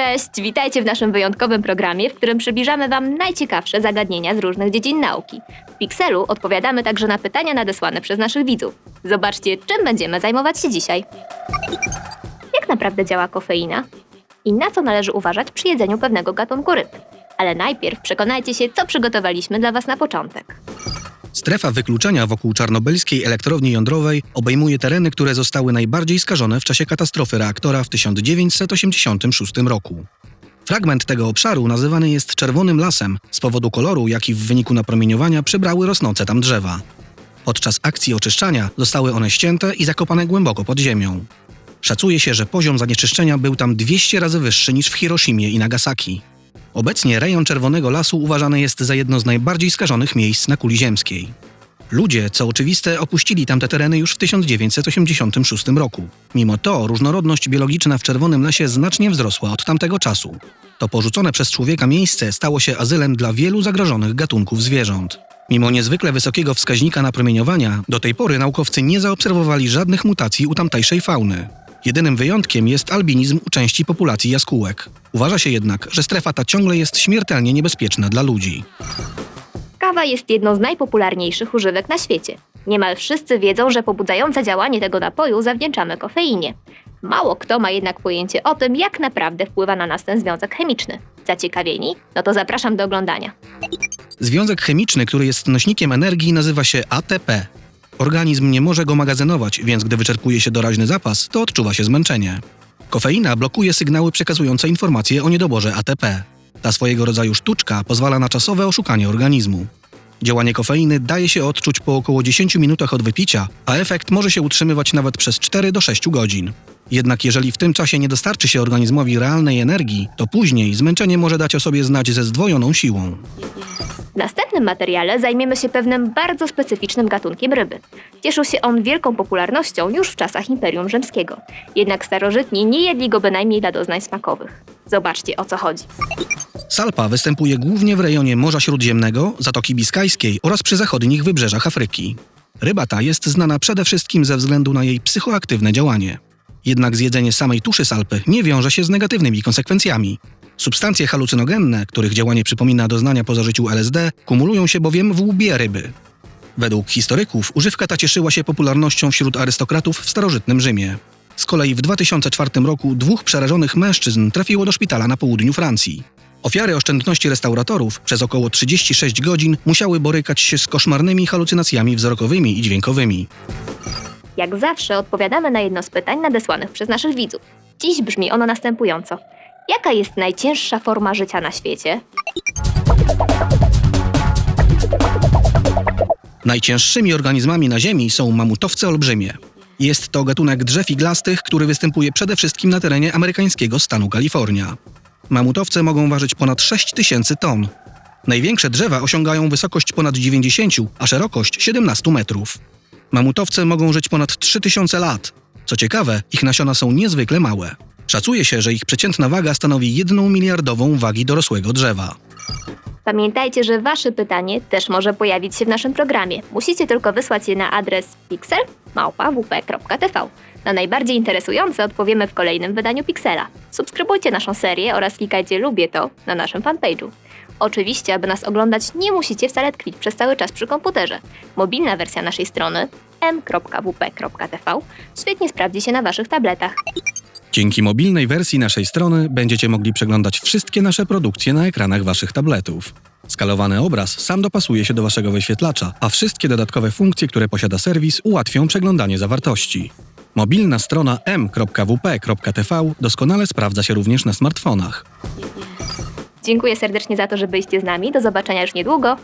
Cześć, witajcie w naszym wyjątkowym programie, w którym przybliżamy Wam najciekawsze zagadnienia z różnych dziedzin nauki. W Pixelu odpowiadamy także na pytania nadesłane przez naszych widzów. Zobaczcie, czym będziemy zajmować się dzisiaj. Jak naprawdę działa kofeina? I na co należy uważać przy jedzeniu pewnego gatunku ryb? Ale najpierw przekonajcie się, co przygotowaliśmy dla Was na początek. Strefa wykluczenia wokół czarnobylskiej elektrowni jądrowej obejmuje tereny, które zostały najbardziej skażone w czasie katastrofy reaktora w 1986 roku. Fragment tego obszaru nazywany jest czerwonym lasem z powodu koloru, jaki w wyniku napromieniowania przybrały rosnące tam drzewa. Podczas akcji oczyszczania zostały one ścięte i zakopane głęboko pod ziemią. Szacuje się, że poziom zanieczyszczenia był tam 200 razy wyższy niż w Hiroshimie i Nagasaki. Obecnie rejon Czerwonego Lasu uważany jest za jedno z najbardziej skażonych miejsc na kuli ziemskiej. Ludzie, co oczywiste, opuścili tamte tereny już w 1986 roku. Mimo to różnorodność biologiczna w Czerwonym Lesie znacznie wzrosła od tamtego czasu. To porzucone przez człowieka miejsce stało się azylem dla wielu zagrożonych gatunków zwierząt. Mimo niezwykle wysokiego wskaźnika napromieniowania, do tej pory naukowcy nie zaobserwowali żadnych mutacji u tamtejszej fauny. Jedynym wyjątkiem jest albinizm u części populacji jaskółek. Uważa się jednak, że strefa ta ciągle jest śmiertelnie niebezpieczna dla ludzi. Kawa jest jedną z najpopularniejszych używek na świecie. Niemal wszyscy wiedzą, że pobudzające działanie tego napoju zawdzięczamy kofeinie. Mało kto ma jednak pojęcie o tym, jak naprawdę wpływa na nas ten związek chemiczny. Zaciekawieni? No to zapraszam do oglądania. Związek chemiczny, który jest nośnikiem energii, nazywa się ATP. Organizm nie może go magazynować, więc gdy wyczerpuje się doraźny zapas, to odczuwa się zmęczenie. Kofeina blokuje sygnały przekazujące informacje o niedoborze ATP. Ta swojego rodzaju sztuczka pozwala na czasowe oszukanie organizmu. Działanie kofeiny daje się odczuć po około 10 minutach od wypicia, a efekt może się utrzymywać nawet przez 4 do 6 godzin. Jednak jeżeli w tym czasie nie dostarczy się organizmowi realnej energii, to później zmęczenie może dać o sobie znać ze zdwojoną siłą. W następnym materiale zajmiemy się pewnym bardzo specyficznym gatunkiem ryby. Cieszył się on wielką popularnością już w czasach Imperium Rzymskiego. Jednak starożytni nie jedli go bynajmniej dla doznań smakowych. Zobaczcie o co chodzi. Salpa występuje głównie w rejonie Morza Śródziemnego, Zatoki Biskajskiej oraz przy zachodnich wybrzeżach Afryki. Ryba ta jest znana przede wszystkim ze względu na jej psychoaktywne działanie. Jednak zjedzenie samej tuszy salpy nie wiąże się z negatywnymi konsekwencjami. Substancje halucynogenne, których działanie przypomina doznania po zażyciu LSD, kumulują się bowiem w łbie ryby. Według historyków używka ta cieszyła się popularnością wśród arystokratów w starożytnym Rzymie. Z kolei w 2004 roku dwóch przerażonych mężczyzn trafiło do szpitala na południu Francji. Ofiary oszczędności restauratorów przez około 36 godzin musiały borykać się z koszmarnymi halucynacjami wzrokowymi i dźwiękowymi. Jak zawsze odpowiadamy na jedno z pytań nadesłanych przez naszych widzów. Dziś brzmi ono następująco. Jaka jest najcięższa forma życia na świecie? Najcięższymi organizmami na Ziemi są mamutowce olbrzymie. Jest to gatunek drzew iglastych, który występuje przede wszystkim na terenie amerykańskiego stanu Kalifornia. Mamutowce mogą ważyć ponad 6 tysięcy ton. Największe drzewa osiągają wysokość ponad 90, a szerokość 17 metrów. Mamutowce mogą żyć ponad 3000 lat. Co ciekawe, ich nasiona są niezwykle małe. Szacuje się, że ich przeciętna waga stanowi 1 miliardową wagi dorosłego drzewa. Pamiętajcie, że Wasze pytanie też może pojawić się w naszym programie. Musicie tylko wysłać je na adres pixel.wp.tv. Na najbardziej interesujące odpowiemy w kolejnym wydaniu Pixela. Subskrybujcie naszą serię oraz klikajcie lubię to na naszym fanpage'u. Oczywiście, aby nas oglądać, nie musicie wcale tkwić przez cały czas przy komputerze. Mobilna wersja naszej strony m.wp.tv świetnie sprawdzi się na Waszych tabletach. Dzięki mobilnej wersji naszej strony będziecie mogli przeglądać wszystkie nasze produkcje na ekranach waszych tabletów. Skalowany obraz sam dopasuje się do waszego wyświetlacza, a wszystkie dodatkowe funkcje, które posiada serwis, ułatwią przeglądanie zawartości. Mobilna strona m.wp.tv doskonale sprawdza się również na smartfonach. Dziękuję serdecznie za to, że byliście z nami. Do zobaczenia już niedługo.